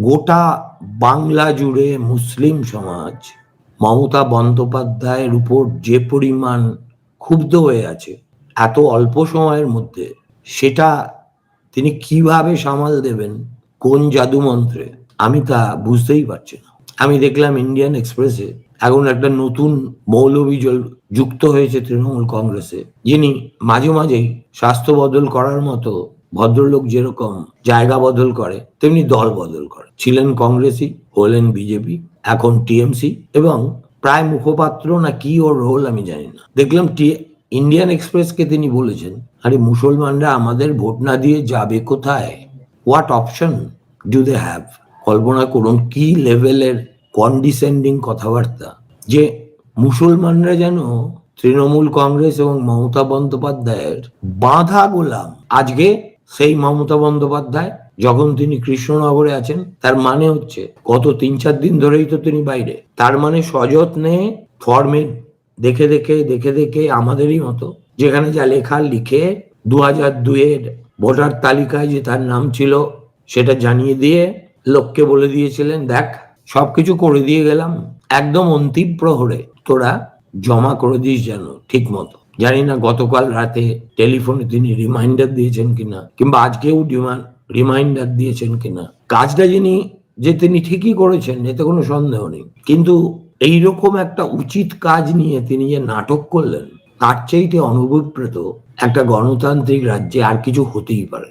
গোটা বাংলা জুড়ে মুসলিম সমাজ মমতা বন্দ্যোপাধ্যায়ের উপর যে পরিমাণ ক্ষুব্ধ হয়ে আছে, এত অল্প সময়ের মধ্যে, সেটা তিনি কীভাবে সামাল দেবেন, কোন জাদুমন্ত্রে আমি তা বুঝতেই পারছি না। আমি দেখলাম ইন্ডিয়ান এক্সপ্রেসে এখন একটা নতুন মৌলবী জল- যুক্ত হয়েছে তৃণমূল কংগ্রেসে, যিনি মাঝে মাঝেই স্বাস্থ্য বদল করার মতো ভদ্রলোক যেরকম জায়গা বদল করে, তেমনি দল বদল করে। ছিলেন কংগ্রেসই হলেন বিজেপি, এখন টিএমসি এবং প্রায় মুখপাত্র না কি ওর রোল আমি জানি না। দেখলাম টি ইন্ডিয়ান এক্সপ্রেসকে তিনি বলেছেন, আরে মুসলমানরা আমাদের ভোট না দিয়ে যাবে কোথায়? What option do they have কল্পনা করুন কি লেভেলের কন্ডিসেন্ডিং কথাবার্তা। যে মুসলমানরা যেন তৃণমূল কংগ্রেস এবং মমতা বন্দ্যোপাধ্যায়ের বাঁধা গোলাম, আজকে সেই মমতা বন্দ্যোপাধ্যায় যখন তিনি কৃষ্ণনগরে আছেন, তার মানে হচ্ছে গত তিন চার দিন ধরেই তো তিনি বাইরে। তার মানে সযত্নে ফর্মে দেখে দেখে দেখে দেখে আমাদেরই মতো, যেখানে যা লেখা লিখে দু হাজার দুইয়ের ভোটার তালিকায় যে তার নাম ছিল, সেটা জানিয়ে দিয়ে লোককে বলে দিয়েছিলেন, দেখ, সবকিছু করে দিয়ে গেলাম, একদম অন্তিম প্রহরে, তোরা জমা করে দিস যেন, ঠিক মতো। জানি না গতকাল রাতে টেলিফোনে তিনি রিমাইন্ডার দিয়েছেন কিনা, কিংবা আজকেও রিমাইন্ডার দিয়েছেন কিনা কাজটা যিনি, যে তিনি ঠিকই করেছেন, এতে কোনো সন্দেহ নেই কিন্তু এইরকম একটা উচিত কাজ নিয়ে তিনি যে নাটক করলেন, তার চাইতে অনভিপ্রেত একটা গণতান্ত্রিক রাজ্যে আর কিছু হতেই পারে।